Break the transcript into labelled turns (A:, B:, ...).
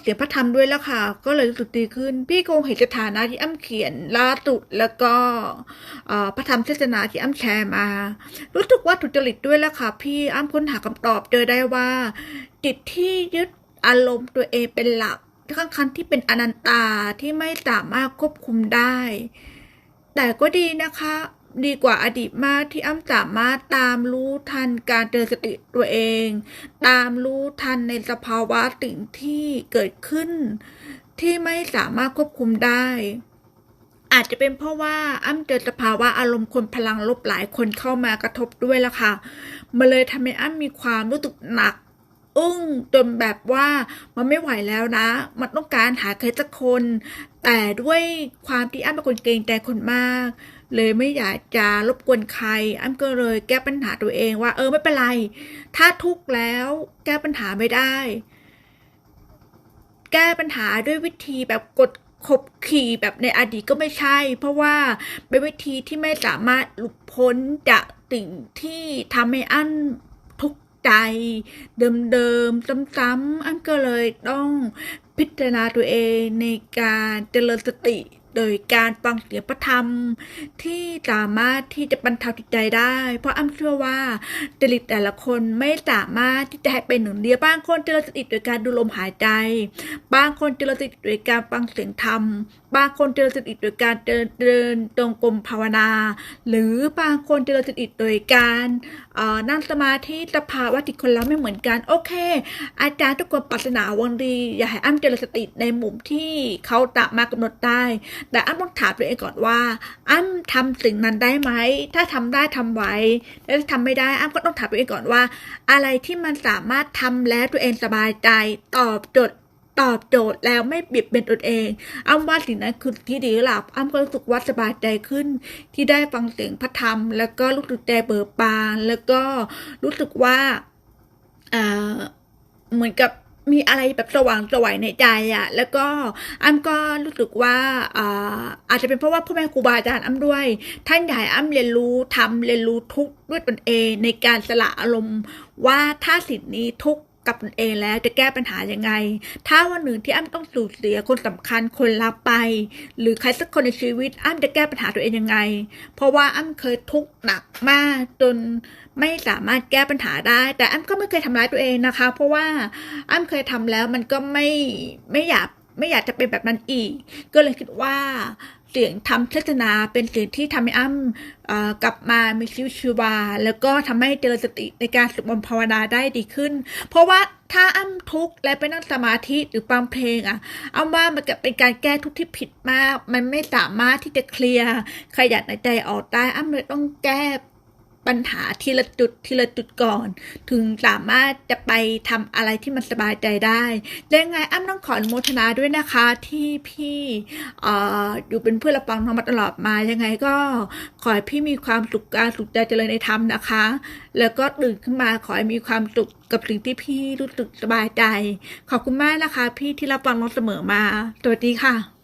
A: เสียงพระธรรมด้วยแล้วค่ะ ก็เลยรู้สึกดีขึ้น พี่คงเห็นสถานะที่อ้ำเขียนล่าสุดแล้วก็พระธรรมเทศนาที่อ้ำแชร์มา รู้สึกว่าถูกจริตด้วยแล้วค่ะ พี่อ้ำค้นหาคำตอบเจอได้ว่าจิตที่ยึดอารมณ์ตัวเองเป็นหลักทั้งคันที่เป็นอนันตาที่ไม่สามารถควบคุมได้ แต่ก็ดีนะคะ ดีกว่าอดีตมากที่อ้ำสามารถตามรู้ทันการเตือนสติตัวเอง ตามรู้ทันในสภาวะสิ่งที่เกิดขึ้น ที่ไม่สามารถควบคุมได้ อาจจะเป็นเพราะว่าอ้ำเจอสภาวะอารมณ์คนพลังลบหลายคนเข้ามากระทบด้วยละค่ะมันเลยทำให้อ้ำมีความรู้สึกหนักอึ้งจนแบบว่ามันไม่ไหวแล้วนะ มันต้องการหาใครสักคน แต่ด้วยความที่อ้ำเป็นคนเกรงใจคนมาก เลยไม่อยากจะรบกวนใครอ้ำก็เลยแก้ปัญหาตัวเองว่า เออไม่เป็นไร ถ้าทุกข์แล้วแก้ปัญหาไม่ได้ แก้ปัญหาด้วยวิธีแบบกดขบขี่แบบในอดีตก็ไม่ใช่ เพราะว่าเป็นวิธีที่ไม่สามารถหลุดพ้นจากสิ่งที่ทำให้อั้นทุกข์ใจ เดิมๆซ้ำๆอั้นก็เลยต้องพิจารณาตัวเองในการเจริญสติ โดยการฟังเสียงพระธรรม ที่สามารถที่จะบรรเทาจิตใจได้ เพราะอ้ำเชื่อว่าจริตแต่ละคนไม่สามารถที่จะให้เป็นหนึ่งเดียวบางคนเจริญสติโดยการดูลมหายใจ บางคนเจริญสติโดยการฟังเสียงธรรม บางคนเจริญสติโดยการเดินเดินตรงกรมภาวนา หรือบางคนเจริญสติโดยการนั่งสมาธิสภาวะจิตคนเราไม่เหมือนกัน โอเค อาจารย์ทุกคนปรารถนาวังดี อย่าให้อ้ำเจริญสติในมุมที่เขาตามากำหนดได้แต่อ้ำต้องถามตัวเองก่อนว่า อ้ำทำสิ่งนั้นได้ไหม ถ้าทำได้ทำไว้แล้วถ้าทำไม่ได้อ้ำก็ต้องถามตัวเองก่อนว่า อะไรที่มันสามารถทำแล้วตัวเองสบายใจตอบโจทย์ตอบโจทย์แล้วไม่บียดเบนตนเอง อ้ำว่าสิ่งนั้นคือที่ดีหลับอ้ำก็รู้สึกว่าสบายใจขึ้น ที่ได้ฟังเสียงพระธรรม แล้วก็รู้สึกใจเบิกบาน แล้วก็รู้สึกว่าเหมือนกับ มีอะไรแบบสว่างสวยในใจอะแล้วก็อ้ำก็รู้สึกว่าอ่าอาจจะเป็นเพราะว่าพ่อแม่ครูบาอาจารย์อ้ำด้วย ท่านใหญ่อ้ำเรียนรู้ทำเรียนรู้ทุกด้วยตนเองในการสละอารมณ์ว่าถ้าสิ่งนี้ทุก กับตนเองแล้วจะแก้ปัญหายังไง ถ้าวันหนึ่งที่อ้ำต้องสูญเสียคนสำคัญคนรักไป หรือใครสักคนในชีวิตอ้ำจะแก้ปัญหาตัวเองยังไง เพราะว่าอ้ำเคยทุกข์หนักมากจนไม่สามารถแก้ปัญหาได้ แต่อ้ำก็ไม่เคยทำร้ายตัวเองนะคะ เพราะว่าอ้ำเคยทำแล้วมันก็ไม่ไม่อยากไม่อยากจะเป็นแบบนั้นอีก ก็เลยคิดว่า เสียงทำเทศนาเป็นเสียงที่ทำให้อ้ำกลับมามีชีวิตชีวา แล้วก็ทำให้เจอสติในการสวดมนต์ภาวนาได้ดีขึ้น เพราะว่าถ้าอ้ำทุกข์และไปนั่งสมาธิหรือฟังเพลงอะอ้ำว่ามันจะเป็นการแก้ทุกข์ที่ผิดมาก มันไม่สามารถที่จะเคลียร์ขยันในใจออกได้อ้ำเลยต้องแก้ ปัญหาทีละจุดทีละจุดก่อน ถึงสามารถจะไปทำอะไรที่มันสบายใจได้ยังไงอ้ำต้องขออนุโมทนาด้วยนะคะที่พี่ออยู่เป็นเพื่อนรับฟังธรรมาตลอดมายังไงก็ขอให้พี่มีความสุขการสุขใจเจริญในธรรมนะคะ แล้วก็ตื่นขึ้นมาขอให้มีความสุขกับสิ่งที่พี่รู้สึกสบายใจ ขอบคุณมากนะคะ พี่ที่รับฟังเราเสมอมาสวัสดีค่ะ